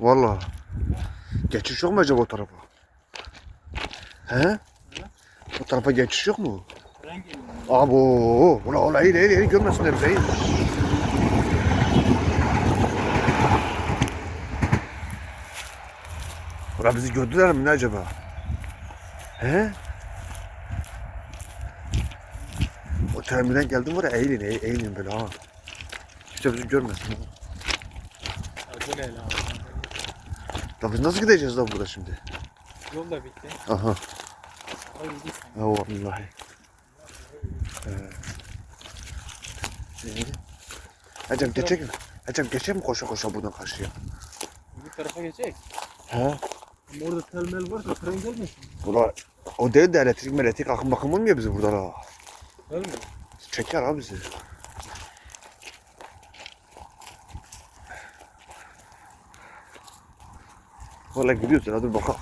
Valla. Geçiş yok mu acaba o tarafa? He? O tarafa geçiş yok mu? Abo, ula ula eğil eğil eğil görmesinler bizi eğil. Ula bizi gördüler mi ne acaba? He? O terminal geldim var ya eğilin eğ- eğilin böyle ha. Kimse bizi görmesin. Ha. Acele el abi. La biz nasıl gideceğiz lan burada şimdi? Yol da bitti. Aha. Ha vallahi. Ee. Ee. Hacım geçecek mi? Hacım geçecek mi koşa koşa buradan karşıya? Bu tarafa geçecek. He? Ama orada terminal varsa tren gelmesin. Ula o değil de elektrik elektrik akım bakım olmuyor bizi burada la. Mi? Çeker abi bizi. Valla gidiyoruz ya dur bakak.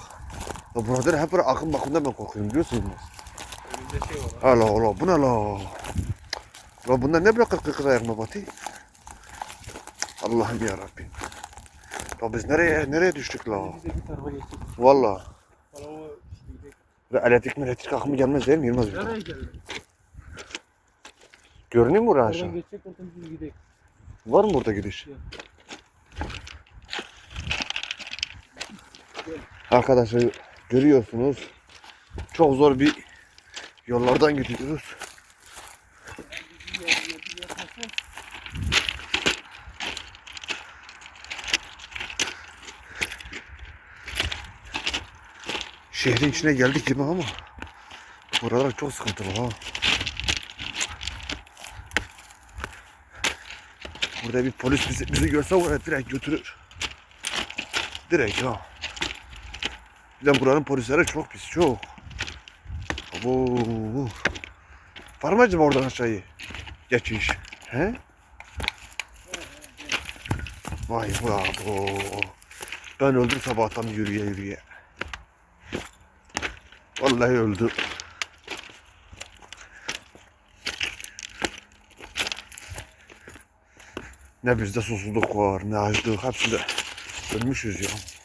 Ya burada hep böyle akım bakımdan ben korkuyorum biliyorsunuz. Önümde şey var. Allah Allah bu ne la? La bunlar ne bırakır kırkız ayakma batı? Allah'ım ya Rabbim. La biz nereye nereye düştük la? Valla. Ve elektrik elektrik akımı gelmez değil mi Yılmaz bir Nereye geldi? Görünüyor mu oraya aşağı? geçecek. Var mı burada gidiş? Yok. Arkadaşlar görüyorsunuz. Çok zor bir yollardan gidiyoruz. Şehrin içine geldik gibi ama buralar çok sıkıntılı ha. Burada bir polis bizi, bizi görse var direkt götürür. Direkt ha. Bir de buranın polisleri çok pis çok. Abo. Var mı acaba oradan aşağıya? Geçiş. He? Vay bravo. Ben öldüm sabahtan yürüye yürüye. Vallahi öldüm. Ne bizde susuzluk var, ne açlık, hepsinde ölmüşüz ya.